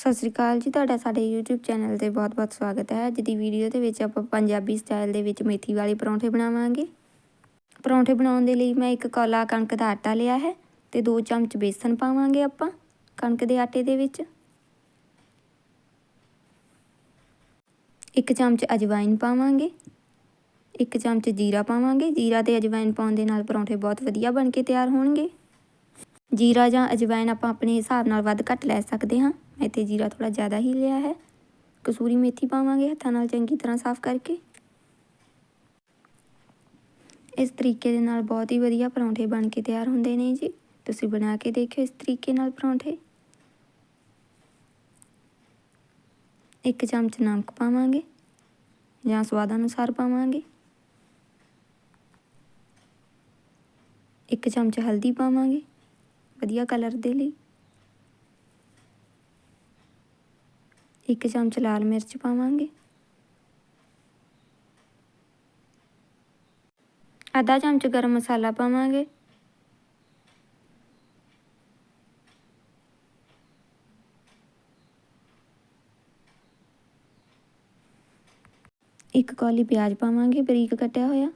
ਸਤਿ ਸ੍ਰੀ ਅਕਾਲ ਜੀ, ਤੁਹਾਡਾ ਸਾਡੇ YouTube ਚੈਨਲ ਤੇ ਬਹੁਤ-ਬਹੁਤ ਸਵਾਗਤ ਹੈ। ਅੱਜ ਦੀ ਵੀਡੀਓ ਦੇ ਵਿੱਚ ਆਪਾਂ ਪੰਜਾਬੀ ਸਟਾਈਲ ਦੇ ਵਿੱਚ ਮੇਥੀ ਵਾਲੇ ਪਰੌਂਠੇ ਬਣਾਵਾਂਗੇ। ਪਰੌਂਠੇ ਬਣਾਉਣ ਦੇ ਲਈ ਮੈਂ ਇੱਕ ਕੌਲਾ ਕਣਕ ਦਾ ਆਟਾ ਲਿਆ ਹੈ ਤੇ 2 ਚਮਚ ਬੇਸਨ ਪਾਵਾਂਗੇ ਆਪਾਂ ਕਣਕ ਦੇ ਆਟੇ ਦੇ ਵਿੱਚ। ਇੱਕ ਚਮਚ ਅਜਵਾਇਨ ਪਾਵਾਂਗੇ। ਇੱਕ ਚਮਚ ਜੀਰਾ ਪਾਵਾਂਗੇ। ਜੀਰਾ ਤੇ ਅਜਵਾਇਨ ਪਾਉਣ ਦੇ ਨਾਲ ਪਰੌਂਠੇ ਬਹੁਤ ਵਧੀਆ ਬਣ ਕੇ ਤਿਆਰ ਹੋਣਗੇ। ਜੀਰਾ ਜਾਂ ਅਜਵਾਇਨ ਆਪਾਂ ਆਪਣੇ ਹਿਸਾਬ ਨਾਲ ਵੱਧ ਘੱਟ ਲੈ ਸਕਦੇ ਹਾਂ। ਮੈਂ ਤੇ ਜੀਰਾ ਥੋੜਾ ਜ਼ਿਆਦਾ ਹੀ ਲਿਆ ਹੈ। ਕਸੂਰੀ ਮੇਥੀ ਪਾਵਾਂਗੇ ਹੱਥਾਂ ਨਾਲ ਚੰਗੀ ਤਰ੍ਹਾਂ ਸਾਫ਼ ਕਰਕੇ। ਇਸ ਤਰੀਕੇ ਦੇ ਨਾਲ ਬਹੁਤ ਹੀ ਵਧੀਆ ਪਰੌਂਠੇ ਬਣ ਕੇ ਤਿਆਰ ਹੁੰਦੇ ਨੇ ਜੀ। ਤੁਸੀਂ ਬਣਾ ਕੇ ਦੇਖਿਓ ਇਸ ਤਰੀਕੇ ਨਾਲ ਪਰੌਂਠੇ। ਇੱਕ ਚਮਚ ਨਮਕ ਪਾਵਾਂਗੇ ਜਾਂ ਸਵਾਦ ਅਨੁਸਾਰ ਪਾਵਾਂਗੇ। ਇੱਕ ਚਮਚ ਹਲਦੀ ਪਾਵਾਂਗੇ। ਵਧੀਆ ਕਲਰ ਦੇ ਲਈ। ਇੱਕ ਚਮਚ ਲਾਲ ਮਿਰਚ ਪਾਵਾਂਗੇ। ਅੱਧਾ ਚਮਚ ਗਰਮ ਮਸਾਲਾ ਪਾਵਾਂਗੇ। ਇੱਕ ਕੌਲੀ ਪਿਆਜ਼ ਪਾਵਾਂਗੇ, ਬਰੀਕ ਕੱਟਿਆ ਹੋਇਆ।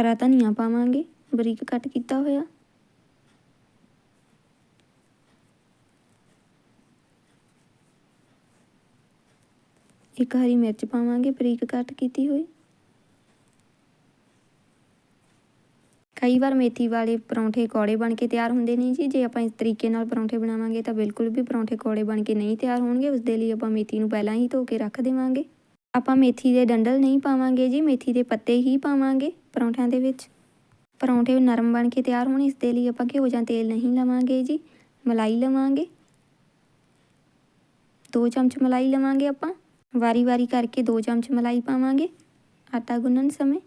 ਹਰਾ ਧਨੀਆ ਪਾਵਾਂਗੇ, ਬਰੀਕ ਕੱਟ ਕੀਤਾ ਹੋਇਆ। ਇੱਕ ਹਰੀ ਮਿਰਚ ਪਾਵਾਂਗੇ, ਬਰੀਕ ਕੱਟ ਕੀਤੀ ਹੋਈ। ਕਈ ਵਾਰ ਮੇਥੀ ਵਾਲੇ ਪਰੌਂਠੇ ਕੌੜੇ ਬਣ ਕੇ ਤਿਆਰ ਹੁੰਦੇ ਨੇ ਜੀ। ਜੇ ਆਪਾਂ ਇਸ ਤਰੀਕੇ ਨਾਲ ਪਰੌਂਠੇ ਬਣਾਵਾਂਗੇ ਤਾਂ ਬਿਲਕੁਲ ਵੀ ਪਰੌਂਠੇ ਕੌੜੇ ਬਣ ਕੇ ਨਹੀਂ ਤਿਆਰ ਹੋਣਗੇ। ਉਸ ਦੇ ਲਈ ਆਪਾਂ ਮੇਥੀ ਨੂੰ ਪਹਿਲਾਂ ਹੀ ਧੋ ਕੇ ਰੱਖ ਦੇਵਾਂਗੇ। ਆਪਾਂ ਮੇਥੀ ਦੇ ਡੰਡਲ ਨਹੀਂ ਪਾਵਾਂਗੇ ਜੀ, ਮੇਥੀ ਦੇ ਪੱਤੇ ਹੀ ਪਾਵਾਂਗੇ। ਪਰੌਂਠਿਆਂ ਦੇ ਵਿੱਚ। ਪਰੌਂਠੇ ਨਰਮ ਬਣ ਕੇ ਤਿਆਰ ਹੋਣ, ਇਸ ਦੇ ਲਈ ਆਪਾਂ ਘਿਓ ਜਾਂ ਤੇਲ ਨਹੀਂ ਲਵਾਂਗੇ ਜੀ। ਮਲਾਈ ਲਵਾਂਗੇ। 2 ਚਮਚ ਮਲਾਈ ਲਵਾਂਗੇ ਆਪਾਂ। ਵਾਰੀ-ਵਾਰੀ ਕਰਕੇ 2 ਚਮਚ ਮਲਾਈ ਪਾਵਾਂਗੇ। ਆਟਾ ਗੁੰਨਣ ਸਮੇਂ।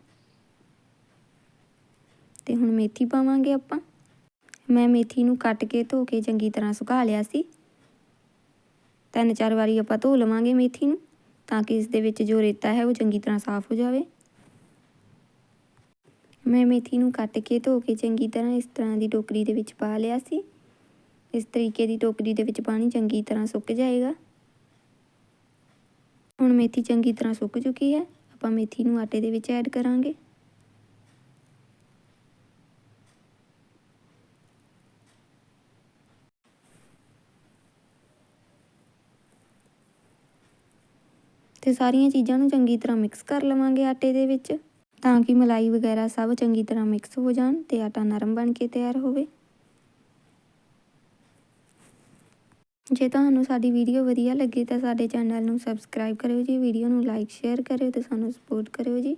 ਤੇ ਹੁਣ ਮੇਥੀ ਪਾਵਾਂਗੇ ਆਪਾਂ। ਮੈਂ ਮੇਥੀ ਨੂੰ ਕੱਟ ਕੇ ਧੋ ਕੇ ਚੰਗੀ ਤਰ੍ਹਾਂ ਸੁਕਾ ਲਿਆ ਸੀ। ਤਿੰਨ ਚਾਰ ਵਾਰੀ ਆਪਾਂ ਧੋ ਲਵਾਂਗੇ ਮੇਥੀ ਨੂੰ, ਤਾਂ ਕਿ ਇਸ ਦੇ ਵਿੱਚ ਜੋ ਰੇਤਾ ਹੈ ਉਹ ਚੰਗੀ ਤਰ੍ਹਾਂ ਸਾਫ਼ ਹੋ ਜਾਵੇ। ਮੈਂ ਮੇਥੀ ਨੂੰ ਕੱਟ ਕੇ ਧੋ ਕੇ ਚੰਗੀ ਤਰ੍ਹਾਂ ਇਸ ਤਰ੍ਹਾਂ ਦੀ ਟੋਕਰੀ ਦੇ ਵਿੱਚ ਪਾ ਲਿਆ ਸੀ। ਇਸ ਤਰੀਕੇ ਦੀ ਟੋਕਰੀ ਦੇ ਵਿੱਚ ਪਾਣੀ ਚੰਗੀ ਤਰ੍ਹਾਂ ਸੁੱਕ ਜਾਏਗਾ। ਹੁਣ ਮੇਥੀ ਚੰਗੀ ਤਰ੍ਹਾਂ ਸੁੱਕ ਚੁੱਕੀ ਹੈ। ਆਪਾਂ ਮੇਥੀ ਨੂੰ ਆਟੇ ਦੇ ਵਿੱਚ ਐਡ ਕਰਾਂਗੇ। ਤੇ ਸਾਰੀਆਂ ਚੀਜ਼ਾਂ ਨੂੰ ਚੰਗੀ ਤਰ੍ਹਾਂ ਮਿਕਸ ਕਰ ਲਵਾਂਗੇ ਆਟੇ ਦੇ ਵਿੱਚ। ਤਾਂ ਕਿ ਮਲਾਈ ਵਗੈਰਾ ਸਭ ਚੰਗੀ ਤਰ੍ਹਾਂ ਮਿਕਸ ਹੋ ਜਾਣ ਤੇ ਆਟਾ ਨਰਮ ਬਣ ਕੇ ਤਿਆਰ ਹੋਵੇ। ਜੇ ਤੁਹਾਨੂੰ ਸਾਡੀ ਵੀਡੀਓ ਵਧੀਆ ਲੱਗੇ ਤਾਂ ਸਾਡੇ ਚੈਨਲ ਨੂੰ ਸਬਸਕ੍ਰਾਈਬ ਕਰਿਓ ਜੀ ਵੀਡੀਓ ਨੂੰ ਲਾਈਕ ਸ਼ੇਅਰ ਕਰਿਓ ਤੇ ਸਾਨੂੰ ਸਪੋਰਟ ਕਰਿਓ ਜੀ।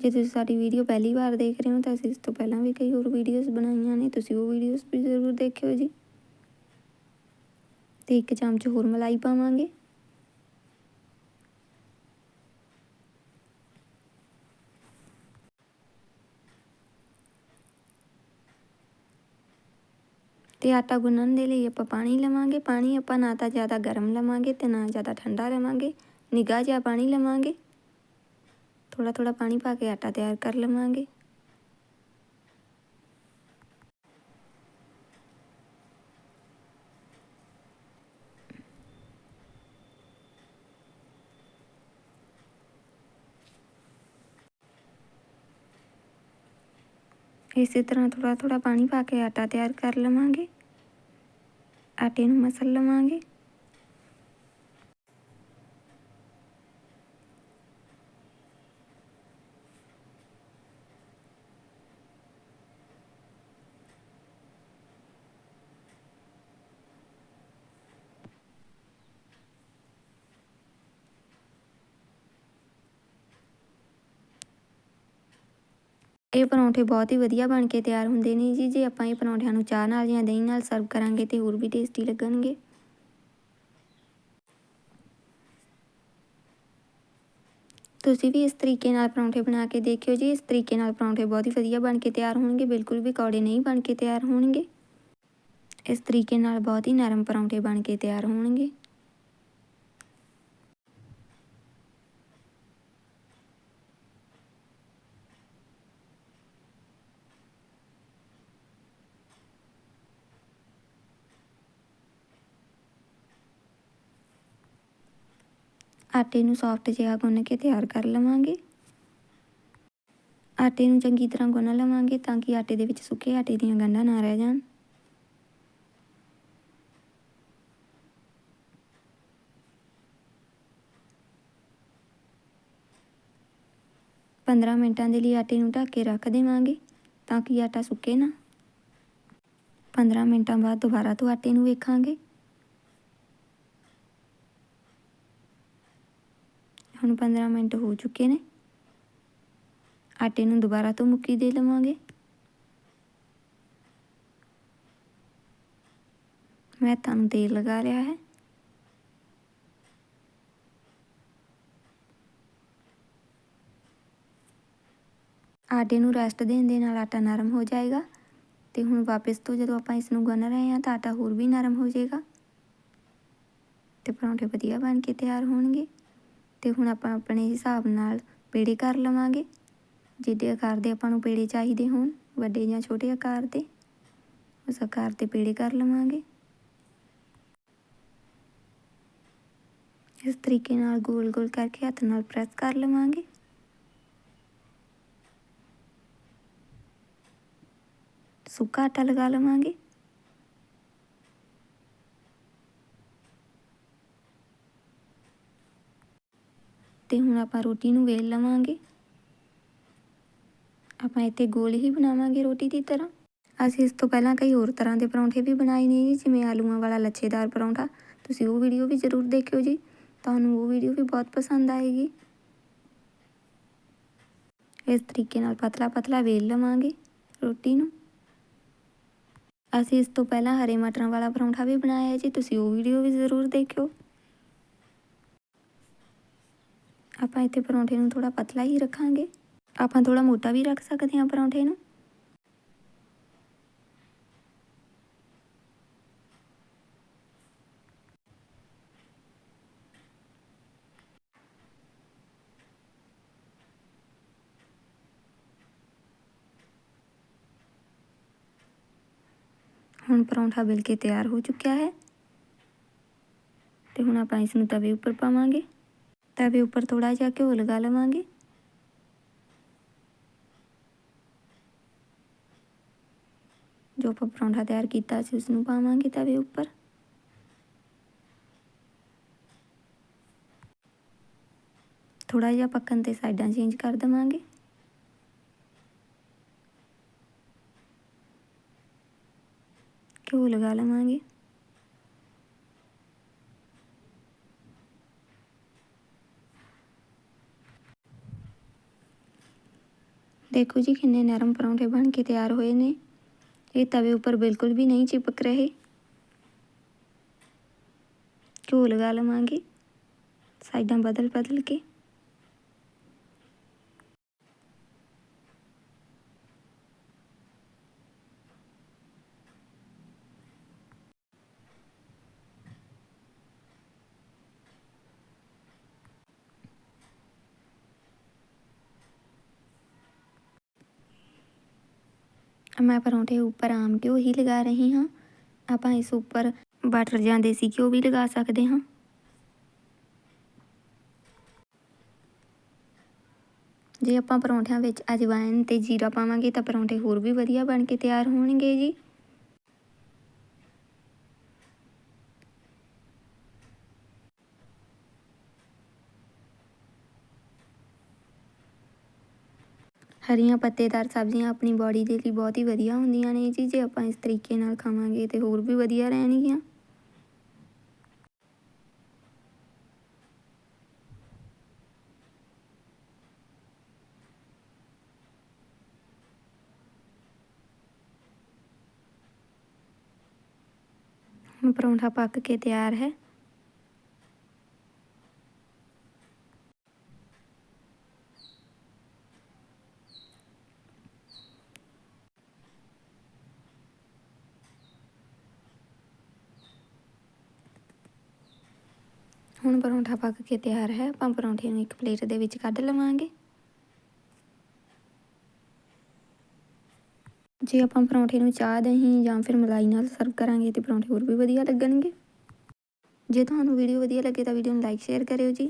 ਜੇ ਤੁਸੀਂ ਸਾਡੀ ਵੀਡੀਓ ਪਹਿਲੀ ਵਾਰ ਦੇਖ ਰਹੇ ਹੋ ਤਾਂ ਅਸੀਂ ਇਸ ਤੋਂ ਪਹਿਲਾਂ ਵੀ ਕਈ ਹੋਰ ਵੀਡੀਓਜ਼ ਬਣਾਈਆਂ ਨੇ, ਤੁਸੀਂ ਉਹ ਵੀਡੀਓਜ਼ ਵੀ ਜ਼ਰੂਰ ਦੇਖਿਓ ਜੀ। ਤੇ ਇੱਕ ਚਮਚ ਹੋਰ ਮਲਾਈ ਪਾਵਾਂਗੇ। ਤੇ ਆਟਾ ਗੁੰਨਣ ਦੇ ਲਈ ਆਪਾਂ ਪਾਣੀ ਲਵਾਂਗੇ ਪਾਣੀ ਆਪਾਂ ਨਾ ਤਾਂ ਜ਼ਿਆਦਾ ਗਰਮ ਲਵਾਂਗੇ ਤੇ ਨਾ ਜ਼ਿਆਦਾ ਠੰਡਾ ਲਵਾਂਗੇ ਨਿਗਾਹ ਜਿਹਾ ਪਾਣੀ ਲਵਾਂਗੇ ਥੋੜਾ ਥੋੜਾ ਪਾਣੀ ਪਾ ਕੇ ਆਟਾ ਤਿਆਰ ਕਰ ਲਵਾਂਗੇ ਇਸੇ ਤਰ੍ਹਾਂ ਥੋੜਾ ਥੋੜਾ ਪਾਣੀ ਪਾ ਕੇ ਆਟਾ ਤਿਆਰ ਕਰ ਲਵਾਂਗੇ ਆਟੇ ਨੂੰ ਮਸਲ ਲਵਾਂਗੇ ਇਹ ਪਰੌਂਠੇ ਬਹੁਤ ਹੀ ਵਧੀਆ ਬਣ ਕੇ ਤਿਆਰ ਹੁੰਦੇ ਨੇ ਜੀ। ਜੇ ਆਪਾਂ ਇਹ ਪਰੌਂਠਿਆਂ ਨੂੰ ਚਾਹ ਨਾਲ ਜਾਂ ਦਹੀਂ ਨਾਲ ਸਰਵ ਕਰਾਂਗੇ ਤੇ ਹੋਰ ਵੀ ਟੇਸਟੀ ਲੱਗਣਗੇ। ਤੁਸੀਂ ਵੀ ਇਸ ਤਰੀਕੇ ਨਾਲ ਪਰੌਂਠੇ ਬਣਾ ਕੇ ਦੇਖਿਓ ਜੀ। ਇਸ ਤਰੀਕੇ ਨਾਲ ਪਰੌਂਠੇ ਬਹੁਤ ਹੀ ਵਧੀਆ ਬਣ ਕੇ ਤਿਆਰ ਹੋਣਗੇ। ਬਿਲਕੁਲ ਵੀ ਕੌੜੇ ਨਹੀਂ ਬਣ ਕੇ ਤਿਆਰ ਹੋਣਗੇ। ਇਸ ਤਰੀਕੇ ਨਾਲ ਬਹੁਤ ਹੀ ਨਰਮ ਪਰੌਂਠੇ ਬਣ ਕੇ ਤਿਆਰ ਹੋਣਗੇ। ਆਟੇ ਨੂੰ ਸੌਫਟ ਜਿਹਾ ਗੁੰਨ ਕੇ ਤਿਆਰ ਕਰ ਲਵਾਂਗੇ। ਆਟੇ ਨੂੰ ਚੰਗੀ ਤਰ੍ਹਾਂ ਗੁੰਨ ਲਵਾਂਗੇ ਤਾਂ ਕਿ ਆਟੇ ਦੇ ਵਿੱਚ ਸੁੱਕੇ ਆਟੇ ਦੀਆਂ ਗੰਢਾਂ ਨਾ ਰਹਿ ਜਾਣ। ਪੰਦਰਾਂ ਮਿੰਟਾਂ ਦੇ ਲਈ ਆਟੇ ਨੂੰ ਢੱਕ ਕੇ ਰੱਖ ਦੇਵਾਂਗੇ ਤਾਂ ਕਿ ਆਟਾ ਸੁੱਕੇ ਨਾ। 15 ਮਿੰਟਾਂ ਬਾਅਦ ਦੁਬਾਰਾ ਤੋਂ ਆਟੇ ਨੂੰ ਵੇਖਾਂਗੇ। ਹੁਣ 15 ਮਿੰਟ ਹੋ ਚੁੱਕੇ ਨੇ। ਆਟੇ ਨੂੰ ਦੁਬਾਰਾ ਤੋਂ ਮੁੱਕੀ ਦੇ ਲਵਾਂਗੇ। ਮੈਂ ਤੁਹਾਨੂੰ ਤੇਲ ਲਗਾ ਲਿਆ ਹੈ। ਆਟੇ ਨੂੰ ਰੈਸਟ ਦੇਣ ਦੇ ਨਾਲ ਆਟਾ ਨਰਮ ਹੋ ਜਾਏਗਾ। ਤੇ ਹੁਣ ਵਾਪਸ ਤੋਂ ਜਦੋਂ ਆਪਾਂ ਇਸ ਨੂੰ ਗੁੰਨ ਰਹੇ ਹਾਂ ਤਾਂ ਆਟਾ ਹੋਰ ਵੀ ਨਰਮ ਹੋ ਜਾਏਗਾ। ਤੇ ਪਰੌਂਠੇ ਵਧੀਆ ਬਣ ਕੇ ਤਿਆਰ ਹੋਣਗੇ। ਤੇ ਹੁਣ ਆਪਾਂ ਆਪਣੇ ਹਿਸਾਬ ਨਾਲ ਪੇੜੇ ਕਰ ਲਵਾਂਗੇ। ਜਿੱਡੇ ਆਕਾਰ ਦੇ ਆਪਾਂ ਨੂੰ ਪੇੜੇ ਚਾਹੀਦੇ ਹੋਣ, ਵੱਡੇ ਜਾਂ ਛੋਟੇ ਆਕਾਰ ਦੇ, ਉਸ ਆਕਾਰ ਦੇ ਪੇੜੇ ਕਰ ਲਵਾਂਗੇ। ਇਸ ਤਰੀਕੇ ਨਾਲ ਗੋਲ ਗੋਲ ਕਰਕੇ ਹੱਥ ਨਾਲ ਪ੍ਰੈਸ ਕਰ ਲਵਾਂਗੇ। ਸੁੱਕਾ ਆਟਾ ਲਗਾ ਲਵਾਂਗੇ। ਤੇ ਹੁਣ ਆਪਾਂ ਰੋਟੀ ਨੂੰ ਵੇਲ ਲਵਾਂਗੇ। ਆਪਾਂ ਇੱਥੇ ਗੋਲ ਹੀ ਬਣਾਵਾਂਗੇ ਰੋਟੀ ਦੀ ਤਰ੍ਹਾਂ। ਅਸੀਂ ਇਸ ਤੋਂ ਪਹਿਲਾਂ ਕਈ ਹੋਰ ਤਰ੍ਹਾਂ ਦੇ ਪਰੌਂਠੇ ਵੀ ਬਣਾਏ ਨੇ ਜੀ, ਜਿਵੇਂ ਆਲੂਆਂ ਵਾਲਾ ਲੱਛੇਦਾਰ ਪਰੌਂਠਾ। ਤੁਸੀਂ ਉਹ ਵੀਡੀਓ ਵੀ ਜ਼ਰੂਰ ਦੇਖਿਓ ਜੀ। ਤੁਹਾਨੂੰ ਉਹ ਵੀਡੀਓ ਵੀ ਬਹੁਤ ਪਸੰਦ ਆਏਗੀ। ਇਸ ਤਰੀਕੇ ਨਾਲ ਪਤਲਾ ਪਤਲਾ ਵੇਲ ਲਵਾਂਗੇ ਰੋਟੀ ਨੂੰ। ਅਸੀਂ ਇਸ ਤੋਂ ਪਹਿਲਾਂ ਹਰੇ ਮਟਰਾਂ ਵਾਲਾ ਪਰੌਂਠਾ ਵੀ ਬਣਾਇਆ ਜੀ। ਤੁਸੀਂ ਉਹ ਵੀਡੀਓ ਵੀ ਜ਼ਰੂਰ ਦੇਖਿਓ। ਆਪਾਂ ਇੱਥੇ ਪਰੌਂਠੇ ਨੂੰ ਥੋੜਾ ਪਤਲਾ ਹੀ ਰੱਖਾਂਗੇ। ਆਪਾਂ ਥੋੜਾ ਮੋਟਾ ਵੀ ਰੱਖ ਸਕਦੇ ਹਾਂ ਪਰੌਂਠੇ ਨੂੰ। ਹੁਣ ਪਰੌਂਠਾ ਬਿਲ ਕੇ ਤਿਆਰ ਹੋ ਚੁੱਕਿਆ ਹੈ। ਤੇ ਹੁਣ ਆਪਾਂ ਇਸ ਨੂੰ ਤਵੇ ਉੱਪਰ ਪਾਵਾਂਗੇ। ਤਵੇ ਉੱਪਰ ਥੋੜਾ ਜਿਹਾ ਘਿਓ ਲਗਾ ਲਵਾਂਗੇ। ਜੋ ਆਪਾਂ ਪਰੌਂਠਾ ਤਿਆਰ ਕੀਤਾ ਸੀ ਉਸ ਨੂੰ ਪਾਵਾਂਗੇ ਤਵੇ ਉੱਪਰ। ਥੋੜਾ ਜਿਹਾ ਪੱਕਣ ਤੇ ਸਾਈਡਾਂ ਚੇਂਜ ਕਰ ਦਵਾਂਗੇ। ਘਿਓ ਲਗਾ ਲਵਾਂਗੇ। ਦੇਖੋ ਜੀ ਕਿੰਨੇ ਨਰਮ ਪਰੌਂਠੇ ਬਣ ਕੇ ਤਿਆਰ ਹੋਏ ਨੇ। ਇਹ ਤਵੇ ਉੱਪਰ ਬਿਲਕੁਲ ਵੀ ਨਹੀਂ ਚਿਪਕ ਰਹੇ। ਘਿਓ ਲਗਾ ਲਵਾਂਗੇ। ਸਾਈਡਾਂ ਬਦਲ ਬਦਲ ਕੇ। ਮੈਂ ਪਰੌਂਠੇ ਉੱਪਰ ਆਮ ਘਿਓ ਹੀ ਲਗਾ ਰਹੀ ਹਾਂ। ਆਪਾਂ ਇਸ ਉੱਪਰ ਬਟਰ ਜਾਂ ਦੇਸੀ ਘਿਓ ਵੀ ਲਗਾ ਸਕਦੇ ਹਾਂ। ਜੇ ਆਪਾਂ ਪਰੌਂਠਿਆਂ ਵਿੱਚ ਅਜਵਾਇਨ ਤੇ ਜੀਰਾ ਪਾਵਾਂਗੇ ਤਾਂ ਪਰੌਂਠੇ ਹੋਰ ਵੀ ਵਧੀਆ ਬਣ ਕੇ ਤਿਆਰ ਹੋਣਗੇ ਜੀ। ਹਰੀਆਂ ਪੱਤੇਦਾਰ ਸਬਜ਼ੀਆਂ ਆਪਣੀ ਬਾਡੀ ਦੇ ਲਈ ਬਹੁਤ ਹੀ ਵਧੀਆ ਹੁੰਦੀਆਂ ਨੇ ਜੀ ਜੇ ਆਪਾਂ ਇਸ ਤਰੀਕੇ ਨਾਲ ਖਾਵਾਂਗੇ ਤੇ ਹੋਰ ਵੀ ਵਧੀਆ ਰਹਿਣਗੀਆਂ। ਹੁਣ ਪਰੌਂਠਾ ਪੱਕ ਕੇ ਤਿਆਰ ਹੈ। ਹੁਣ ਪਰੌਂਠਾ ਪੱਕ ਕੇ ਤਿਆਰ ਹੈ, ਆਪਾਂ ਪਰੌਂਠੇ ਨੂੰ ਇੱਕ ਪਲੇਟ ਦੇ ਵਿੱਚ ਕੱਢ ਲਵਾਂਗੇ। ਜੇ ਆਪਾਂ ਪਰੌਂਠੇ ਨੂੰ ਚਾਹ, ਦਹੀਂ ਜਾਂ ਫਿਰ ਮਲਾਈ ਨਾਲ ਸਰਵ ਕਰਾਂਗੇ ਤੇ ਪਰੌਂਠੇ ਹੋਰ ਵੀ ਵਧੀਆ ਲੱਗਣਗੇ। ਜੇ ਤੁਹਾਨੂੰ ਵੀਡੀਓ ਵਧੀਆ ਲੱਗੇ ਤਾਂ ਵੀਡੀਓ ਨੂੰ ਲਾਈਕ, ਸ਼ੇਅਰ ਕਰਿਓ ਜੀ।